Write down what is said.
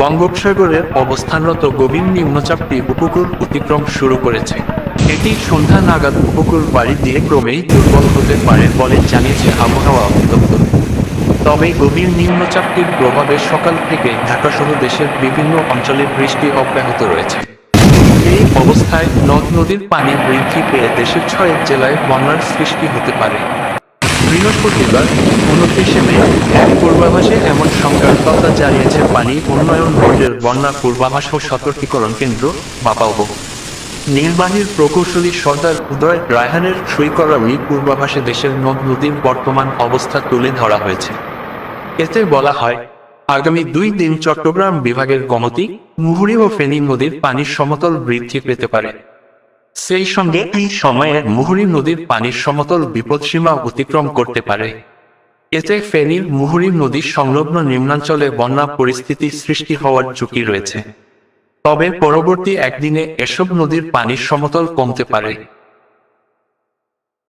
বঙ্গোপসাগরে অবস্থানরত গভীর নিম্নচাপটি উপকূল অতিক্রম শুরু করেছে। এটি সন্ধ্যা নাগাদ উপকূল বাড়ি দিয়ে ক্রমেই দুর্বল হতে পারে বলে জানিয়েছে আবহাওয়া অধিদপ্তর। তবে গভীর নিম্নচাপটির প্রভাবে সকাল থেকে ঢাকাসহ দেশের বিভিন্ন অঞ্চলে বৃষ্টি অব্যাহত রয়েছে। এই অবস্থায় নদ নদীর পানি বৃদ্ধি পেয়ে দেশের ছয় জেলায় বন্যার সৃষ্টি হতে পারে। বৃহস্পতিবার উনত্রিশে মে, এক পূর্বাভাসে এমন সংবাদদাতা জানিয়েছে পানি, উন্নয়ন বোর্ডের বন্যা পূর্বাভাস ও সতর্কীকরণ কেন্দ্র বাপাউব নির্বাহীর প্রকৌশলী সর্দার উদয় রায়হানের সই করা ওই পূর্বাভাসে দেশের নদ নদীর বর্তমান অবস্থা তুলে ধরা হয়েছে। এতে বলা হয়, আগামী দুই দিন চট্টগ্রাম বিভাগের গমতি, মুহুরী ও ফেনী নদীর পানির সমতল বৃদ্ধি পেতে পারে। সেই সঙ্গে এই সময়ে মুহুরী নদীর পানির সমতল বিপদসীমা অতিক্রম করতে পারে। এতে ফেনীর মুহুরী নদীর সংলগ্ন নিম্নাঞ্চলে বন্যা পরিস্থিতি সৃষ্টি হওয়ার ঝুঁকি রয়েছে। তবে পরবর্তী একদিনে এসব নদীর পানির সমতল কমতে পারে।